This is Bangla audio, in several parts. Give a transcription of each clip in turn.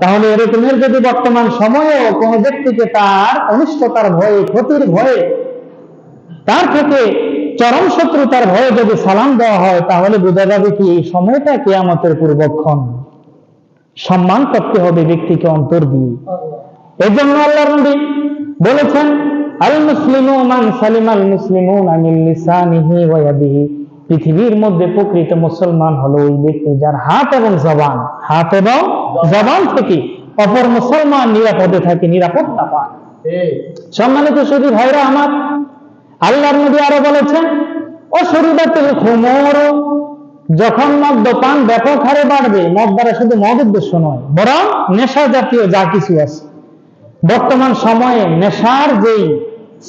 তাহলে এরকমের যদি বর্তমান সময়েও কোনো ব্যক্তিকে তার অনিষ্টতার ভয়ে, ক্ষতির ভয়ে, তার থেকে চরম শত্রুতার ভয়ে যদি সালাম দেওয়া হয়, তাহলে বোঝা যাবে কি এই সময়টা কেয়ামতের পূর্বক্ষণ। সম্মান করতে হবে ব্যক্তিকে অন্তর দিয়ে। এই জন্য আল্লাহ নবী বলেছেন আল মুসলিমু মান মুসলিমুন আমিল লিসানিহি পৃথিবীর মধ্যে প্রকৃত মুসলমান হলো ওই ব্যক্তি যার হাত এবং জবান হাত এবং জবান। থেকে অপর মুসলমান নিরাপদে থাকে নিরাপত্তা পায়। সম্মানিত শুধু ভাইরা আমার আল্লাহর নবী আরও বলেছেন ও শরীরাতুল খুমর যখন মদ্যপান ব্যাপক হারে বাড়বে মদ দ্বারা শুধু মদ উদ্দেশ্য নয় বরং নেশা জাতীয় যা কিছু আছে। বর্তমান সময়ে নেশার যেই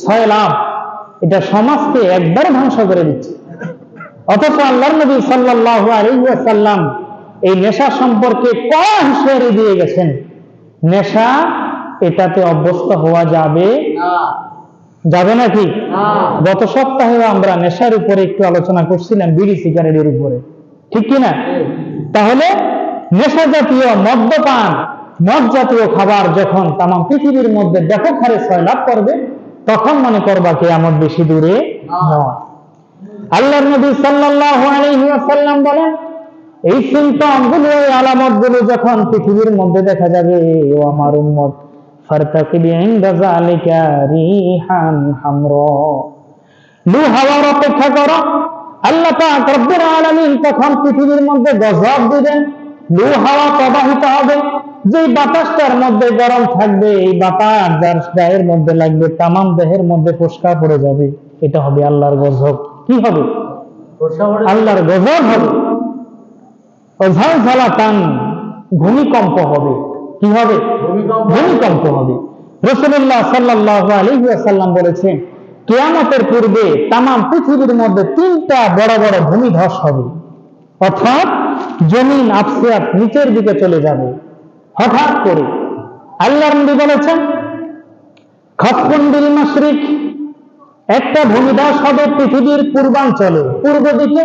ছয় লাভ এটা সমাজকে একবার ধ্বংস করে দিচ্ছে। অথচ আল্লাহর নবী সাল্লাল্লাহু আলাইহি ওয়াসাল্লাম এই নেশা সম্পর্কে কড়া হুঁশিয়ারি দিয়ে গেছেন। নেশা এটাতে অভ্যস্ত হওয়া যাবে যাবে নাকি গত সপ্তাহে আমরা নেশার উপরে একটু আলোচনা করছিলাম বিড়ি সিগারেটের উপরে। ঠিক কি না? তাহলে নেশা জাতীয় মদ্যপান মদ জাতীয় খাবার যখন তাম পৃথিবীর মধ্যে ব্যাপক হারে লাভ করবে তখন মনে করবা কি আমার বেশি দূরে নয়। আল্লাহর নবী ওয়াসাল্লাম বলেন, এই সিমটমগুলো এই আলামতগুলো যখন পৃথিবীর মধ্যে দেখা যাবে, ও আমার উম্মত আল্লাহ বাতাসটার মধ্যে গরম থাকবে, এই বাতাস যার গায়ের মধ্যে লাগবে, তামাম দেহের মধ্যে ফোসকা পড়ে যাবে। এটা হবে আল্লাহর গজব। কি হবে? আল্লাহর গজব হবে। অঝালঝালাতান ভূমিকম্প হবে। কি হবে? ভূমিকম্প। হবে। রসুল্লাহ সাল্লাহ আলাইহি বলেছেন কেয়ামতের পূর্বে তামাম পৃথিবীর মধ্যে তিনটা বড় বড় ভূমিধস হবে। অর্থাৎ জমিন আপসিয়াত নিচের দিকে চলে যাবে। হঠাৎ করে আল্লাহ বলেছেন খতফুন বিল মাশরিক একটা ভূমিধস হবে পৃথিবীর পূর্বাঞ্চলে। পূর্ব দিকে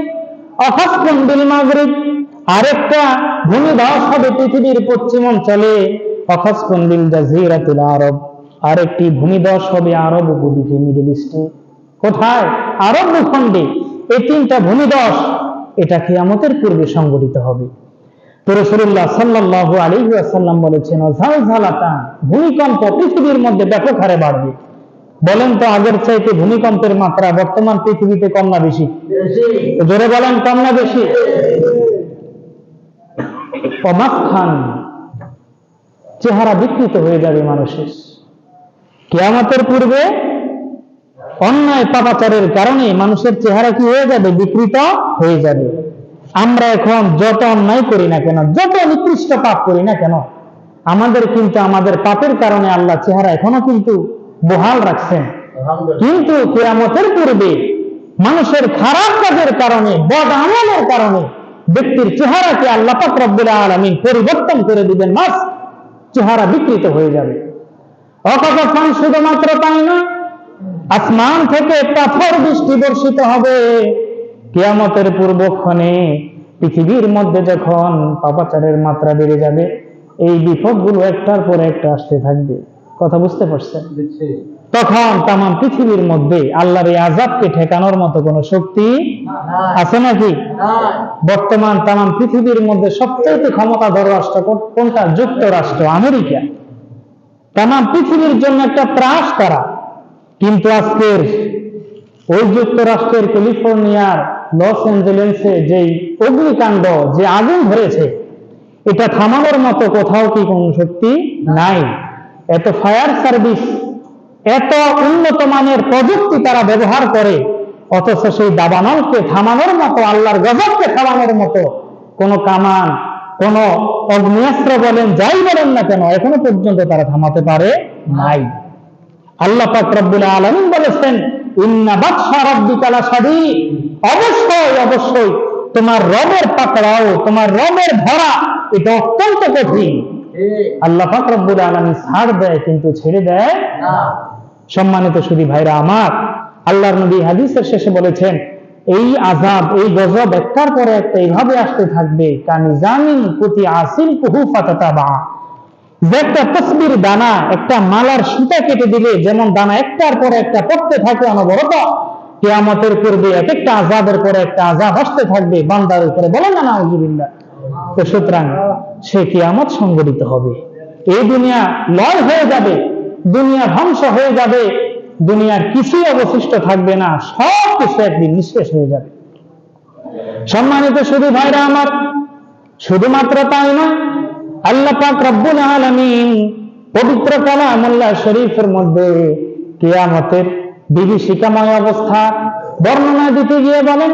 অখস্ফুন বিল মাগরিব, আরেকটা ভূমিধস হবে পৃথিবীর পশ্চিম অঞ্চলে বিল জাজিরাতুল আরব, আরেকটি ভূমিধস হবে আরব উপদ্বীপে, মিডল ইস্টে। কোথায়? আরব ভূখণ্ডে। এই তিনটা ভূমিধস এটা কিয়ামতের পূর্বে সংঘটিত হবে। তো সাল্লাহ আলী আসাল্লাম বলেছেন ভূমিকম্প পৃথিবীর মধ্যে ব্যাপক হারে বাড়বে। বলেন তো আগের চাইতে ভূমিকম্পের মাত্রা বর্তমান পৃথিবীতে কম না বেশি? জোরে বলেন কম না বেশি? অমাস্থান চেহারা বিকৃত হয়ে যাবে মানুষের। কেয়ামতের পূর্বে অন্যায় পাপাচারের কারণে মানুষের চেহারা কি হয়ে যাবে? বিকৃত হয়ে যাবে। আমরা এখন যত অন্যায় করি না কেন যত নিকৃষ্ট পাপ করি না কেন আমাদের কিন্তু আমাদের পাপের কারণে আল্লাহ চেহারা এখনও কিন্তু বহাল রাখছেন। কিন্তু কেয়ামতের পূর্বে মানুষের খারাপ কাজের কারণে বদ আমলের কারণে ব্যক্তির চেহারাকে আল্লাহ রব্বুল আলামিন পরিবর্তন করে দিবেন মাস চেহারা বিকৃত হয়ে যাবে। অকথন শুধুমাত্র তাই না আসমান থেকে পাথর বৃষ্টি বর্ষিত হবে। কিয়ামতের পূর্বক্ষণে পৃথিবীর মধ্যে যখন পাপাচারের মাত্রা বেড়ে যাবে এই বিপদগুলো একটার পর একটা আসতে থাকবে। কথা বুঝতে পারছেন? তখন তাম পৃথিবীর মধ্যে আল্লাহর এই আজাবকে ঠেকানোর মতো কোনো শক্তি আছে নাকি? বর্তমান তাম পৃথিবীর মধ্যে সবচেয়ে ক্ষমতাধর রাষ্ট্র কোনটা? যুক্তরাষ্ট্র আমেরিকা। তাম পৃথিবীর জন্য একটা ত্রাস তারা। কিন্তু আজকের ওই যুক্তরাষ্ট্রের ক্যালিফোর্নিয়ার লস অ্যাঞ্জেলেসে যেই অগ্নিকাণ্ড যে আগুন ধরেছে এটা থামানোর মতো কোথাও কি কোনো শক্তি নাই। এত ফায়ার সার্ভিস এত উন্নত মানের প্রযুক্তি তারা ব্যবহার করে, অথচ সেই দাবানলকে থামানোর মতো, আল্লাহর গজবকে থামানোর মতো কোন কামান, কোন অগ্নিয়াস্ত্র বলেন, যাই বলেন না কেন, এখনও পর্যন্ত তারা থামাতে পারে নাই। আল্লাহ রব্বুল আলামিন বলেছেন অবশ্যই অবশ্যই, তোমার রবের পাকড়াও, তোমার রবের ধরা, এটা অত্যন্ত কঠিন। আল্লাহ পাক রব্বুল ছাড় দেয় কিন্তু ছেড়ে দেয় সম্মানিত সুধী ভাইরা আমার, আল্লাহর নবী হাদিসের শেষে বলেছেন, এই আজাব এই গজব একটার পরে একটা এইভাবে আসতে থাকবে, কানি প্রতি আসিল কুহু যে একটা তসবির দানা, একটা মালার সুতা কেটে দিলে যেমন দানা একটার পরে একটা পড়তে থাকে অনবরত, কেয়ামতের পূর্বে এক একটা আজাদের পরে একটা আজাব আসতে থাকবে, বান্দার উপরে বলেন না, নাউজুবিল্লাহ। তো সুতরাং সে কিয়ামত সংগঠিত হবে। এই দুনিয়া লয় হয়ে যাবে, দুনিয়া ধ্বংস হয়ে যাবে, দুনিয়ার কিছুই অবশিষ্ট থাকবে না, সব কিছু একদিন নিঃশেষ হয়ে যাবে। সম্মানিত শুধু ভাইরা আমার, শুধুমাত্র তাই না আল্লাহ পাক রব্বুল আলামিন পবিত্র কালামুল্লাহ শরীফের মধ্যে কিয়ামতের বিভীষিকাময় অবস্থা বর্ণনা দিতে গিয়ে বলেন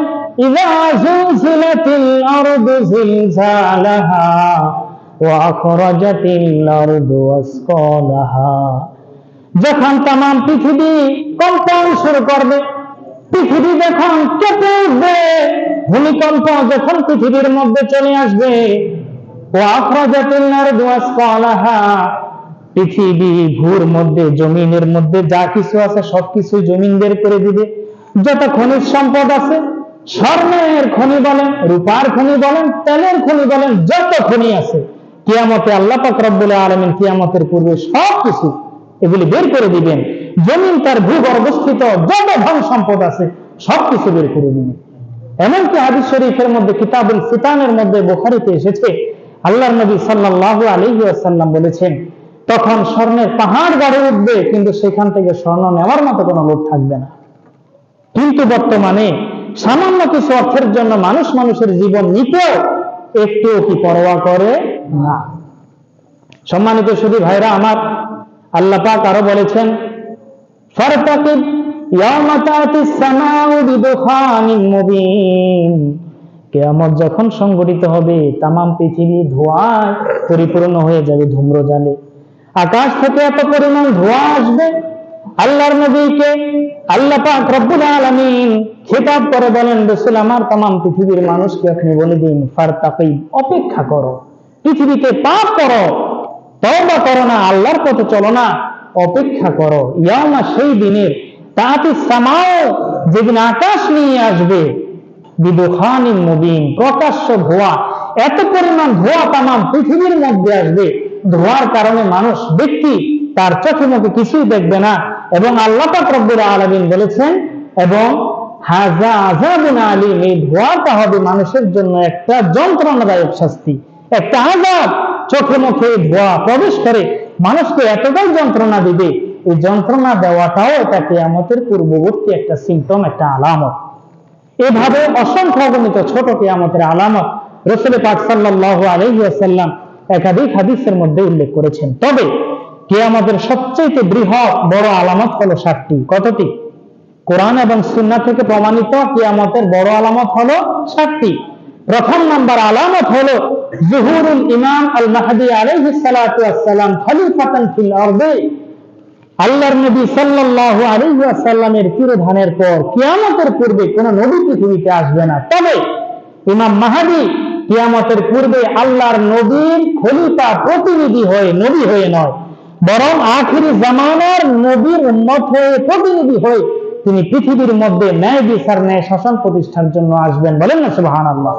যখন তাম পৃথিবী কম্পন শুরু করবে, পৃথিবী যখন কেঁপে উঠবে, ভূমিকম্প যখন পৃথিবীর মধ্যে চলে আসবে পৃথিবী ভূর মধ্যে, জমিনের মধ্যে যা কিছু আছে সবকিছু জমিন বের করে দিবে। যত খনিজ সম্পদ আছে স্বর্ণের খনি বলেন, রূপার খনি বলেন, তেলের খনি বলেন, যত খনি আছে, কিয়ামতে আল্লাহ পাক রব্বুল আলামিন কিয়ামতের পূর্বে সবকিছু এগুলি বের করে দিবেন। জমিন তার ভূগর্ভস্থিত, যত ধন সম্পদ আছে, সবকিছু বের করে দিবেন। এমনকি হাদিস শরীফের মধ্যে, কিতাবুল ফিতানের মধ্যে, বোখারিতে এসেছে, আল্লাহর নবী সাল্লাল্লাহু আলাইহি ওয়াসাল্লাম বলেছেন, তখন স্বর্ণের পাহাড় গড়ে উঠবে, কিন্তু সেখান থেকে স্বর্ণ নেওয়ার মতো কোনো লোক থাকবে না। কিন্তু বর্তমানে সামান্য কিছু অর্থের জন্য মানুষ মানুষের জীবন নিতেও একটু কি পরোয়া করে না। সম্মানিত শুধু ভাইরা আমার আল্লাহ পাক আরও বলেছেন কেয়ামত যখন সংগঠিত হবে, তামাম পৃথিবী ধোঁয়ায় পরিপূর্ণ হয়ে যাবে ধূম্র জালে আকাশ থেকে এত পরিমাণ ধোঁয়া আসবে আল্লাহর নবীকে আল্লাহ পাক রব্বুল আলামিন খেতাব করে বলেন, রাসূল, আমার তামাম পৃথিবীর মানুষকে আপনি বলে দিন ফারতাকিব অপেক্ষা করো। পৃথিবীতে পাপ করো, তওবা করো না, আল্লাহর পথে চলো না, অপেক্ষা করো। ইয়ামা সেই দিনের তাতে সামাও, যেদিন আকাশ নিয়ে আসবে, বিদুখানিন মুবিন, প্রকাশ্য ধোয়া, এত পরিমাণ ধোয়া তামাম পৃথিবীর মধ্যে আসবে। ধোয়ার কারণে মানুষ, ব্যক্তি তার চোখে মুখে কিছুই দেখবে না। এবং আল্লাহ রব্বুল আলামিন বলেছেন, এবং হাজা আযাবুন আলীম এই ধোয়াটা হবে মানুষের জন্য একটা যন্ত্রণাদায়ক শাস্তি। একটা আযাব চোখে মুখে ধোয়া প্রবেশ করে, মানুষকে এতটাই যন্ত্রণা দিবে। এই যন্ত্রণা দেওয়াটাও এটা কেয়ামতের পূর্ববর্তী একটা সিমটম একটা আলামত। এভাবে অসংখ্য অগণিত ছোট কেয়ামতের আলামত রসুল পাক সাল্লাল্লাহু আলাইহি একাধিক হাদিসের মধ্যে উল্লেখ করেছেন। তবে কেয়ামতের সবচেয়ে বৃহৎ, বড় আলামত হলো সাতটি। কতটি? কোরআন এবং সুন্নাহ থেকে প্রমাণিত কিয়ামতের বড় আলামত হলো সাতটি। প্রথম নাম্বার আলামত হলো জুহুরুল ইমাম আল মাহদি আলাইহিস সালাতু ওয়াসসালাম খলিফাতান ফিল আরদি। আল্লাহর নবী সাল্লাল্লাহু আলাইহি ওয়াসাল্লামের তিরোধানের পর কিয়ামতের পূর্বে কোন নবী পৃথিবীতে আসবে না। তবে ইমাম মাহাদি কিয়ামতের পূর্বে আল্লাহর নবীর খলিফা প্রতিনিধি হয়ে, নবী হয়ে নয় বরং আখির জামানার নবীর উন্মত হয়ে, প্রতিনিধি হয়ে তিনি পৃথিবীর মধ্যে ন্যায় বিচার, ন্যায় শাসন প্রতিষ্ঠার জন্য আসবেন বলেন না সুবাহান আল্লাহ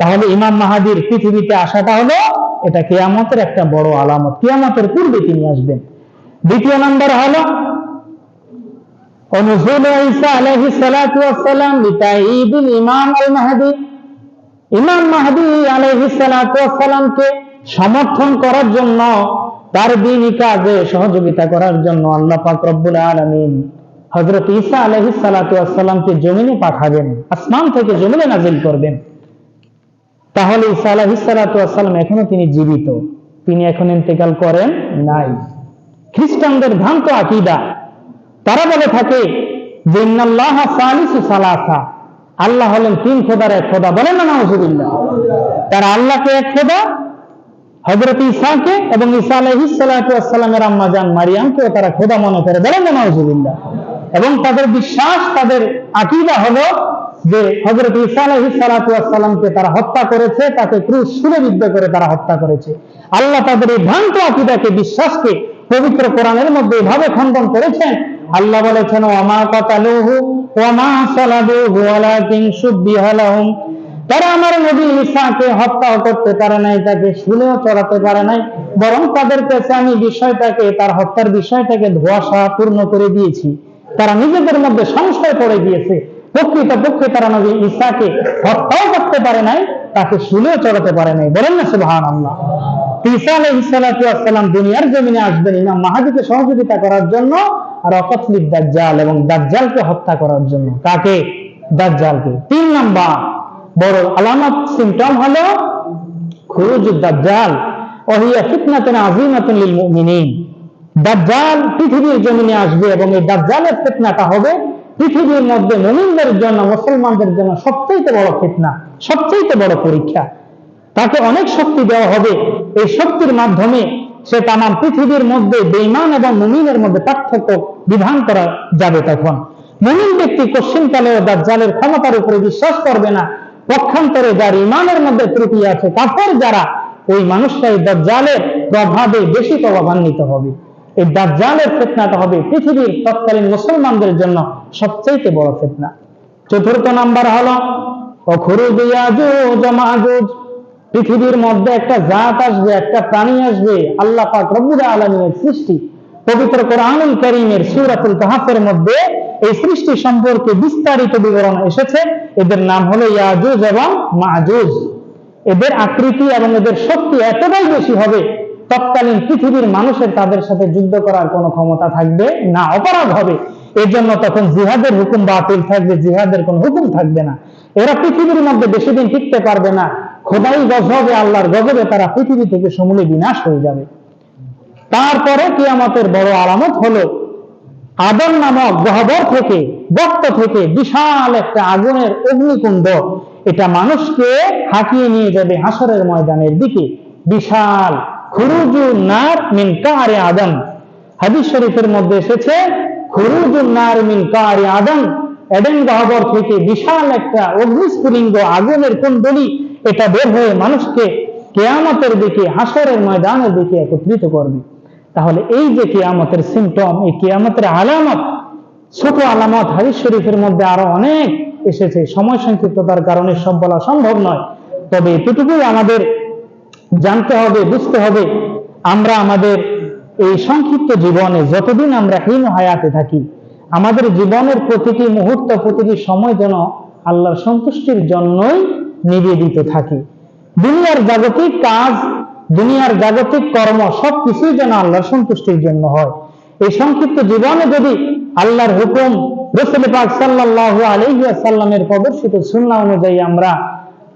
তাহলে ইমাম মাহাদির পৃথিবীতে আসাটা হলো এটা কেয়ামতের একটা বড় আলামত। কেয়ামতের পূর্বে তিনি আসবেন। দ্বিতীয় নম্বর হলো, অনুসুল ঈসা আলহি সালাতাম ইতাঈদুল ইমাম আল মাহাদি। ইমাম মাহাদি আলহি সালাতামকে সমর্থন করার জন্য তার দিনী কাজে সহযোগিতা করার জন্য আল্লাহ পাক রব্বুল আলামিন হযরত ঈসা আলাইহিস সালাতু ওয়াসসালামকে জমিনে পাঠাবেন, আসমান থেকে জমিনে নাজিল করবেন। তাহলে ঈসা আলাইহিস সালাতু ওয়াসসালাম এখনও তিনি জীবিত, তিনি এখন ইন্তেকাল করেন নাই। খ্রিস্টানদের ভ্রান্ত আকীদা, তারা বলে থাকে যে ইন্নাল্লাহ সালিসু সালাসা, আল্লাহ হলেন তিন খোদার এক খোদা বলেন না, নাউজুবিল্লাহ। তারা আল্লাহকে এক খোদা হযরত ঈসাকে এবং ঈসা আলাইহিস সালাতু ওয়াসসালামের আম্মা জান মারিয়ামকেও তারা খোদা মনে করে বলেন না নাউজুবিল্লাহ। এবং তাদের বিশ্বাস, তাদের আকীদা হলো যে, হযরত ঈসা আলাইহিস সালাতু ওয়াসসালামকে তারা হত্যা করেছে, তাকে ক্রুশ সুরবিদ্ধ করে তারা হত্যা করেছে। আল্লাহ তাদের এই ভ্রান্ত আকীদাকে, বিশ্বাসকে পবিত্র কোরআনের মধ্যে এভাবে খণ্ডন করেছেন। আল্লাহ বলেছেন ওয়ামা কাতালুহু ওয়ামা সালাবুহু ওয়ালাকিন শুব্বিহা লাহুম। তারা আমার নবী ঈসাকে হত্যাও করতে পারে নাই, তাকে শুলেও চড়াতে পারে নাই, বরং তাদের কাছে আমি বিষয়টাকে, তার হত্যার বিষয়টাকে ধোয়াশা পূর্ণ করে দিয়েছি। তারা নিজেদের মধ্যে সংশয় পড়ে গিয়েছে প্রকৃত পক্ষে তারা নবী ঈসাকে হত্যাও করতে পারে নাই, তাকে শুলেও চড়াতে পারে নাই। বলেন না সুবহান আল্লাহ ঈসা আলাইহিসসালাম দুনিয়ার জমিনে আসবেন ইমাম মাহাদিকে সহযোগিতা করার জন্য, আর অকথলিক দাজ্জাল এবং দাজ্জালকে হত্যা করার জন্য। কাকে? দাজ্জালকে। তিন নাম্বার বড় আলামত সিমটম হলো খুরুজ দাজ্জাল ফিতনাতুন লিল মুমিনিন। দাজ্জাল পৃথিবীর জমিনে আসবে এবং এই দাজ্জালের ফিতনাটা হবে পৃথিবীর মধ্যে মুমিনদের জন্য, মুসলমানদের জন্য সবচেয়ে বড় ফিতনা সবচেয়ে বড় পরীক্ষা। তাকে অনেক শক্তি দেওয়া হবে। এই শক্তির মাধ্যমে সে তাম পৃথিবীর মধ্যে বেইমান এবং মুমিনের মধ্যে পার্থক্য বিধান করা যাবে তখন। মুমিন ব্যক্তি কোশ্চিনকালে দাজ্জালের ক্ষমতার উপরে বিশ্বাস করবে না। পক্ষান্তরে যার ইমানের মধ্যে ত্রুটি আছে, কাফের যারা, ওই মানুষটাই দাজ্জালের প্রভাবে বেশি প্রভাবান্বিত হবে। এই দাজ্জালের ফিতনাটা হবে পৃথিবীর তৎকালীন মুসলমানদের জন্য সবচেয়ে বড় ফিতনা। চতুর্থ নাম্বার হলো পৃথিবীর মধ্যে একটা জাত আসবে, একটা প্রাণী আসবে, আল্লাহ পাক রব্বুল আলামিনের সৃষ্টি। পবিত্র কোরআনুল কারীমের সূরাতুল কাহাফের মধ্যে এই সৃষ্টি সম্পর্কে বিস্তারিত বিবরণ এসেছে। এদের নাম হলো ইয়াজুজ এবং মাজুজ। এদের আকৃতি এবং এদের শক্তি এতটাই বেশি হবে, তৎকালীন পৃথিবীর মানুষের তাদের সাথে যুদ্ধ করার কোনো ক্ষমতা থাকবে না, অপরাধ হবে। এর জন্য তখন জিহাদের হুকুম বাতিল থাকবে, জিহাদের কোনো হুকুম থাকবে না। এরা পৃথিবীর মধ্যে বেশি দিন টিকতে পারবে না। খোদাই গজবে, আল্লাহর গজবে তারা পৃথিবী থেকে সমূলে বিনাশ হয়ে যাবে। তারপরে কিয়ামতের বড় আলামত হলো আদম নামক গহবর থেকে গর্ত থেকে বিশাল একটা আগুনের অগ্নিকুণ্ড। এটা মানুষকে হাঁকিয়ে নিয়ে যাবে হাসরের ময়দানের দিকে। বিশাল খুরুজু নার মিন কারে আদম। হাদিস শরীফের মধ্যে এসেছে খুরুজু নার মিন কারে আদম। এডেন গহবর থেকে বিশাল একটা অগ্নিস্ফুলিঙ্গ আগুনের কুণ্ডলী, এটা বের হয়ে মানুষকে কেয়ামতের দিকে, হাসরের ময়দানের দিকে একত্রিত করবে। তাহলে এই যে কেয়ামতের সিমটম এই কেয়ামতের আলামত, ছোট আলামত হাদিস শরীফের মধ্যে আরও অনেক এসেছে। সময় সংক্ষিপ্ততার কারণে সব বলা সম্ভব নয়। তবে এতটুকুই আমাদের জানতে হবে, বুঝতে হবে, আমরা আমাদের এই সংক্ষিপ্ত জীবনে যতদিন আমরা হীন হায়াতে থাকি, আমাদের জীবনের প্রতিটি মুহূর্ত, প্রতিটি সময় যেন আল্লাহর সন্তুষ্টির জন্যই নিবেদিত থাকি। দুনিয়ার জাগতিক কাজ দুনিয়ার জাগতিক কর্ম সব কিছুই যেন আল্লাহর সন্তুষ্টির জন্য হয়। এই সংক্ষিপ্ত জীবনে যদি আল্লাহর হুকুম রসুল পাক সাল্লাহ আলহিসাল্লামের প্রদর্শিত সুন্না অনুযায়ী আমরা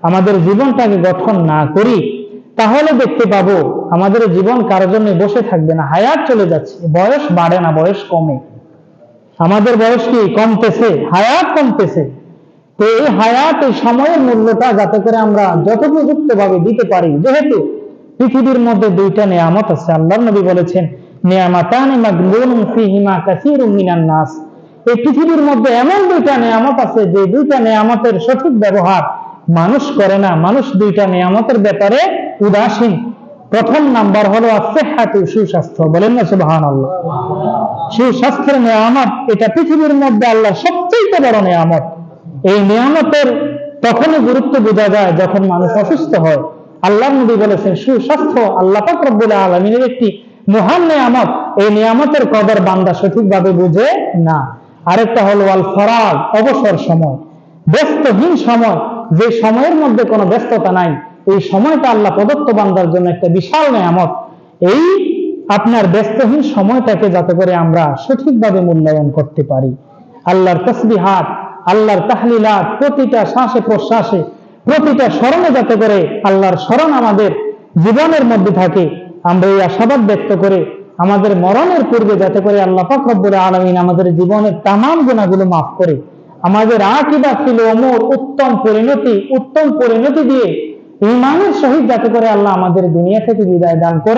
আমাদের জীবনটাকে গঠন না করি, তাহলে দেখতে পাবো আমাদের জীবন কারও জন্য বসে থাকবে না, হায়াত চলে যাচ্ছে। বয়স বাড়ে না, বয়স কমে। আমাদের বয়স কি কমতেছে? হায়াত কমতেছে। তো এই হায়াত, এই সময়ের মূল্যটা যাতে করে আমরা যথোপযুক্ত ভাবে দিতে পারি, যেহেতু পৃথিবীর মধ্যে দুইটা নিয়ামত আছে। আল্লাহ নবী বলেছেন, নিয়ামাতানি মাগলুনুন ফিহিমা কাসীরুম মিনান নাস। এই পৃথিবীর মধ্যে এমন দুইটা নিয়ামত আছে, যে দুইটা নিয়ামতের সঠিক ব্যবহার মানুষ করে না। মানুষ দুইটা নিয়ামতের ব্যাপারে উদাসীন। প্রথম নাম্বার হলো আসেহাতু সুস্বাস্থ্য। বলেন না, সুবহানাল্লাহ। সুস্বাস্থ্যের নিয়ামত, এটা পৃথিবীর মধ্যে আল্লাহ সবচেয়ে বড় নিয়ামত। এই নিয়ামতের তখনই গুরুত্ব বোঝা যায় যখন মানুষ অসুস্থ হয়। আল্লাহ নবী বলেছেন, সুস্বাস্থ্য আল্লাহ রব্বুল আলমিনের একটি মহান নিয়ামত। এই নিয়ামতের কদর বান্দা সঠিকভাবে বুঝে না। আরেকটা হলো আল ফরাগ, অবসর সময়। ব্যস্তহীন সময়, যে সময়ের মধ্যে কোনো ব্যস্ততা নাই, এই সময়টা আল্লাহ প্রদত্ত বান্দার জন্য একটা বিশাল নিয়ামত। এই আপনার ব্যস্তহীন সময়টাকে যাতে করে আমরা সঠিকভাবে মূল্যায়ন করতে পারি। আল্লাহর তসবিহাত, আল্লাহর তাহলিলাত, প্রতিটা শ্বাসে প্রশ্বাসে প্রতিটা স্মরণে যাতে করে আল্লাহর স্মরণ আমাদের জীবনের মধ্যে থাকে, আমরা এই আশাবাদ ব্যক্ত করে আমাদের মরণের পূর্বে যাতে করে আল্লাহ ফখরবুল আলমিন আমাদের জীবনের তামাম গুণাগুলো মাফ করে, আমাদের আকিদা ছিল অমর, উত্তম পরিণতি উত্তম পরিণতি দিয়ে ইমানের সহিত যাতে করে আল্লাহ আমাদের দুনিয়া থেকে বিদায় দান করে।